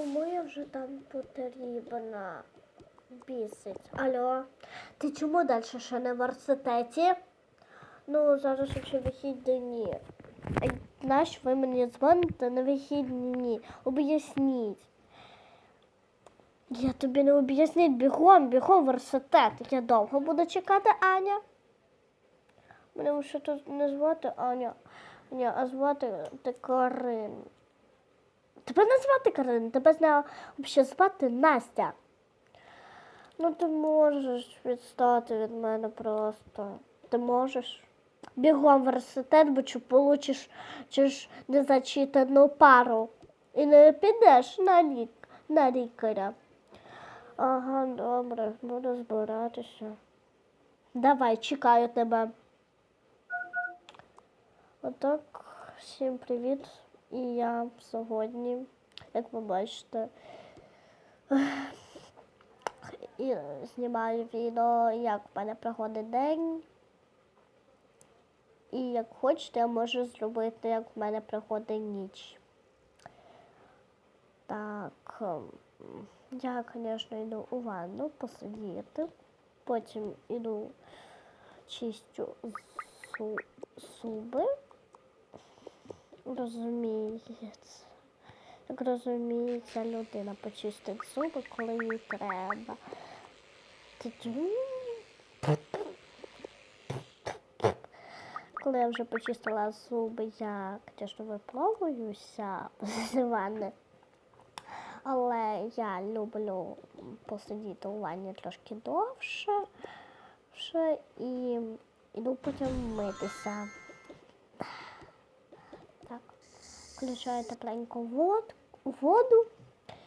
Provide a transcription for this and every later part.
Кому я вже там потрібна? Бісить. Алло, ти чому далі ще не в університеті? Ну, зараз ще вихідні. Знаєш, ви мені дзвоните на вихідні. Об'ясніть. Я тобі не об'ясніть, бігом, бігом в університет. Я довго буду чекати, Аня. Мене вже тут не звати Аня, Ні, а звати ти Карин. Тебе не звати Карин, тебе знала взагалі звати Настя. Ну ти можеш відстати від мене просто. Ти можеш. Бігом в університет, бо чи получиш чи ж незачитану пару. І не підеш на лік, на лікаря. Ага, добре, буду збиратися. Давай, чекаю тебе. Отак, всім привіт. І я сьогодні, як ви бачите, і знімаю відео, як в мене проходить день. І як хочете, я можу зробити, як в мене проходить ніч. Так, ем, я, звісно, йду у ванну посидіти, потім йду чистю зу- зуби. Розуміється. Як розуміється, людина почистить зуби, коли їй треба. Коли я вже почистила зуби, я, звісно, випловуюся з ванни. Але я люблю посидіти у ванні трошки довше і йду потім митися. Так, включаю тепленьку вод, воду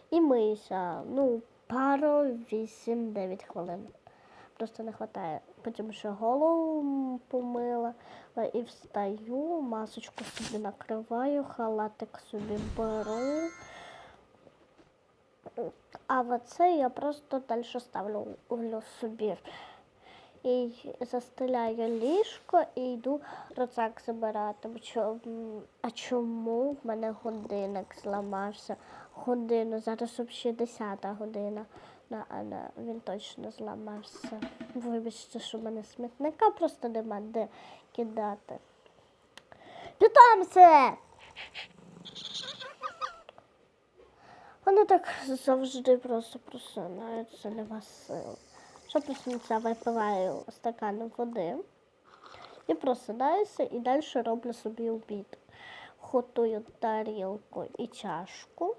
і миюся. Ну, пару 8-9 хвилин. Просто не вистачає. Потім ще голову помила е, і встаю, масочку собі накриваю, халатик собі беру. А оце я просто далі ставлю собі. І застеляю ліжко і йду рюкзак забирати. А чому в мене годинник зламався? Годину, зараз взагалі 10 година. На, на, він точно зламався. Вибачте, що в мене смітника просто нема де кидати. Питомце! Вони так завжди просто просинаються, нема сил. Що випиваю стакан води і просинаюся, і далі роблю собі обід. Готую тарілку і чашку.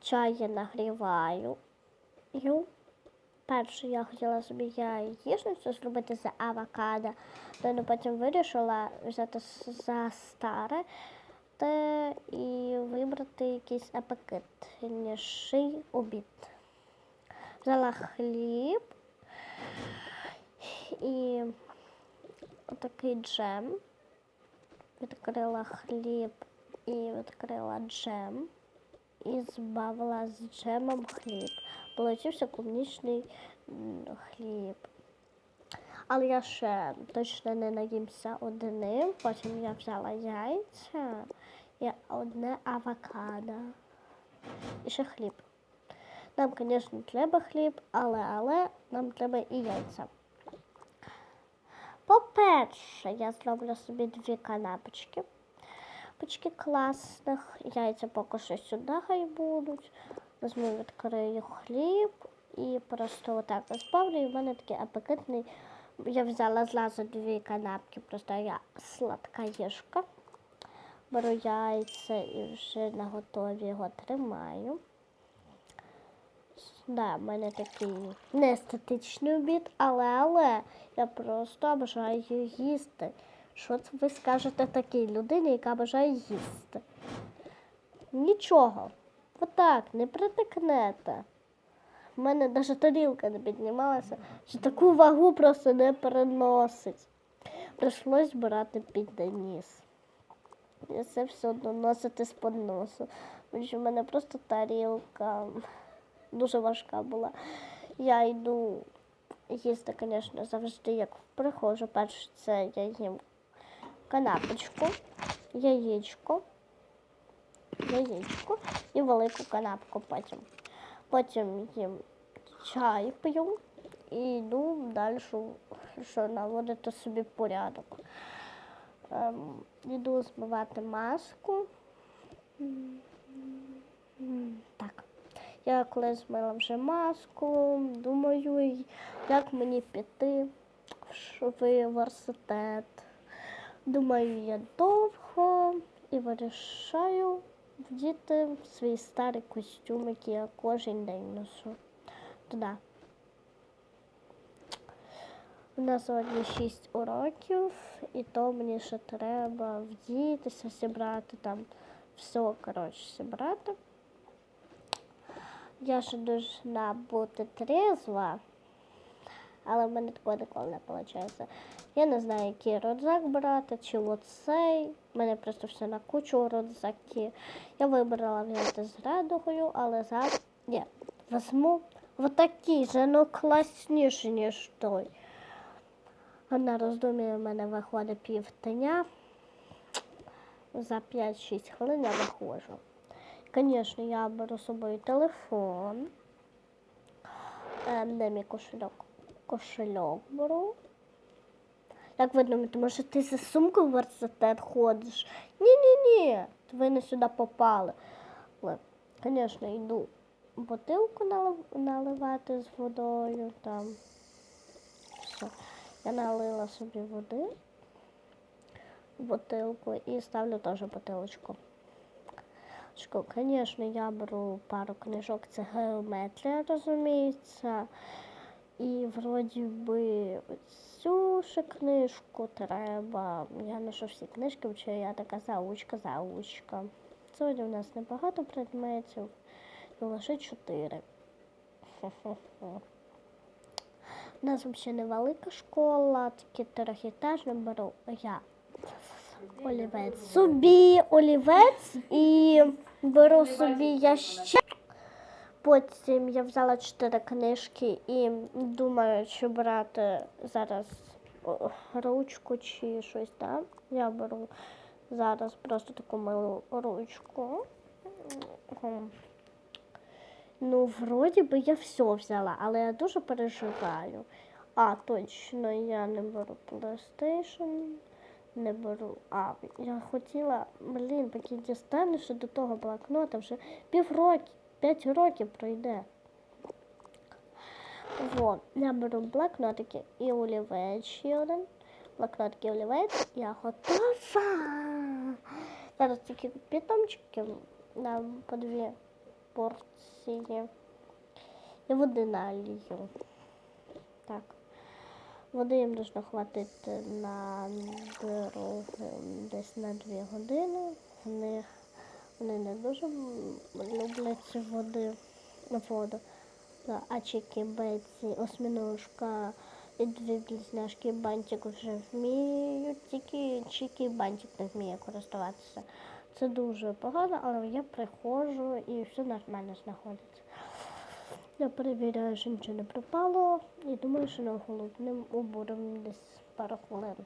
Чай я нагріваю. Перше я хотіла собі яєчницю зробити з авокадо, але потім вирішила взяти за старе та і вибрати якийсь апетитніший обід. Взяла хліб і отакий джем. Відкрила хліб і відкрила джем і збавила з джемом хліб. Получився клубничний хліб. Але я ще точно не наїмся одним. Потім я взяла яйця і одне авокадо. І ще хліб. Нам, звісно, треба хліб, але, але нам треба і яйця. По-перше, я зроблю собі дві канапочки. Пачки класних. Яйця поки що сюди хай будуть. Візьму, відкрию хліб і просто отак розбавлю. І в мене такий апетитний. Я взяла зразу дві канапки, просто я сладка їжка. Беру яйця і вже на готові його тримаю. Да, в мене такий не естетичний обід, але, але я просто бажаю їсти. Що це ви скажете такій людині, яка бажає їсти? Нічого. Отак, не притикнете. У мене навіть тарілка не піднімалася, що таку вагу просто не переносить. Прийшлось брати під ніс. Це все одно носити з подносу. Що в мене просто тарілка дуже важка була. Я йду їсти, звісно, завжди як приходжу. Перше це я їм канапочку, яєчко яєчко і велику канапку потім. Потім їм чай п'ю і йду далі, що наводити собі порядок. Ем, йду змивати маску. Так. Я коли змила вже маску, думаю, як мені піти в університет. Думаю, я довго і вирішаю вдіти свій старий костюм, який я кожен день ношу. Туди. У нас сьогодні 6 уроків, і то мені ще треба вдітися, зібрати там все, коротше, зібрати. Я ще должна бути трезва, але в мене такого ніколи не виходить. Я не знаю, який рюкзак брати, чи оцей. У мене просто все на кучу рюкзаки. Я вибрала взяти з радугою, але зараз ні, візьму отакий же, ну класніший, ніж той. А на в мене виходить півдня. За 5-6 хвилин я виходжу. Звісно, я беру з собою телефон. Де мій кошельок? Кошельок беру. Як ви думаєте, може ти за сумкою в університет ходиш? Ні-ні-ні, ви не сюди попали. Звісно, йду бутилку налив- наливати з водою. Там. Все. Я налила собі води в бутилку і ставлю теж бутилочку. Звісно, я беру пару книжок, це геометрія, розуміється. І вроді би цю ще книжку треба. Я ношу всі книжки, вчу я така заучка, заучка. Сьогодні у нас небагато предметів, лише чотири. Хе-хе-хе. У нас взагалі невелика школа, тільки трьохетажна беру я олівець. Собі олівець і беру собі я ще. Потім я взяла чотири книжки і думаю, чи брати зараз ручку чи щось там. Я беру зараз просто таку милу ручку. Ну, вроді би я все взяла, але я дуже переживаю. А, точно, я не беру PlayStation, не беру. А, я хотіла, блін, поки дістанеш до того блокнота, вже півроку, п'ять років пройде. Вот, я беру блокнотики і олівець ще один. Блокнотик і олівець, я готова. Зараз тільки питомчики на по дві порції. І води налью. Так. Води їм должно хватити на дорогу десь на дві години. Вони, вони не дуже люблять цю води, воду. А чики, беці, осьминожка і дві близняшки бантик вже вміють, тільки чики і бантик не вміє користуватися. Це дуже погано, але я приходжу і все нормально знаходиться. Я перевіряю, що нічого не пропало і думаю, що на голодним обурем десь пару хвилин.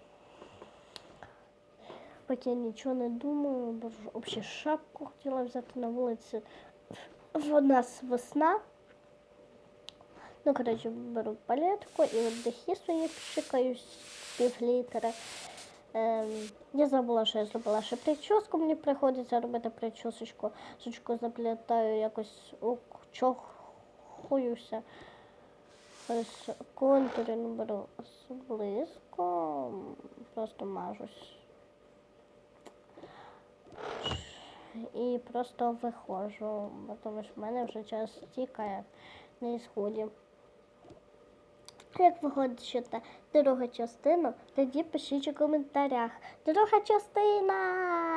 Поки я нічого не думаю, бо взагалі шапку хотіла взяти на вулиці. В нас весна. Ну, коротше, беру палетку і от дахи свої пшикаю з пів літра. Ем, я забула, що я зробила ще прическу, мені приходиться робити причосочку. Сучку заплітаю якось чохуюся. Ось контурин беру близько, просто мажусь. І просто виходжу, тому що в мене вже час тікає на ісході. Як виходить, що та друга частина, тоді пишіть у коментарях. Друга частина!